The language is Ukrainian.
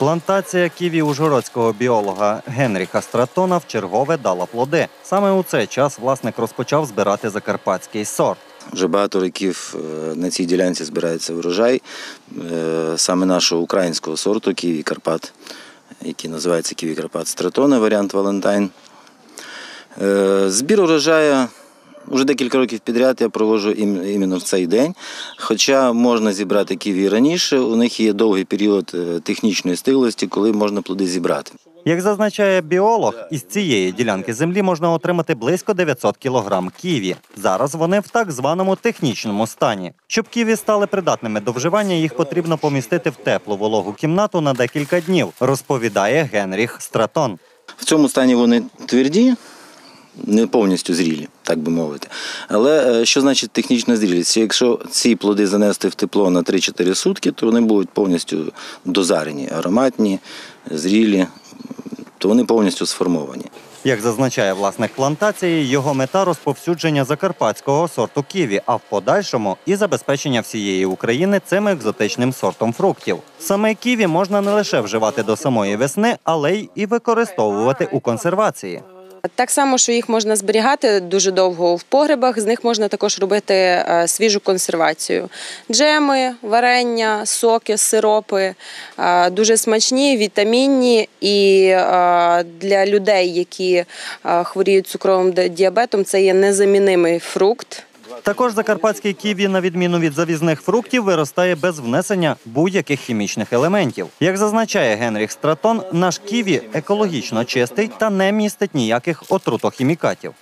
Плантація ківі ужгородського біолога Генріха Стратона вчергове дала плоди. Саме у цей час власник розпочав збирати закарпатський сорт. Вже багато років е, на цій ділянці збирається врожай е, саме нашого українського сорту Ківі Карпат, який називається Ківі Карпат Стратона, варіант Валентайн. Збір урожаю вже декілька років підряд я проводжу іменно в цей день. Хоча можна зібрати ківі раніше, у них є довгий період е, технічної стиглості, коли можна плоди зібрати. Як зазначає біолог, із цієї ділянки землі можна отримати близько 900 кілограм ківі. Зараз вони в так званому технічному стані. Щоб ківі стали придатними до вживання, їх потрібно помістити в теплу вологу кімнату на декілька днів, розповідає Генріх Стратон. В цьому стані вони тверді, не повністю зрілі, так би мовити. Але е, що значить технічна зрілість? Якщо ці плоди занести в тепло на 3-4 сутки, то вони будуть повністю дозарені, ароматні, зрілі, то вони повністю сформовані. Як зазначає власник плантації, його мета розповсюдження закарпатського сорту ківі, а в подальшому і забезпечення всієї України цим екзотичним сортом фруктів. Саме ківі можна не лише вживати до самої весни, але й і використовувати у консервації. Так само, що їх можна зберігати дуже довго в погребах, з них можна також робити е, свіжу консервацію. Джеми, варення, соки, сиропи е, дуже смачні, вітамінні і е, для людей, які хворіють цукровим діабетом, це є незамінимий фрукт. Також закарпатський ківі, на відміну від завізних фруктів, виростає без внесення будь-яких хімічних елементів. Як зазначає Генріх Стратон, наш ківі екологічно чистий та не містить ніяких отрутохімікатів.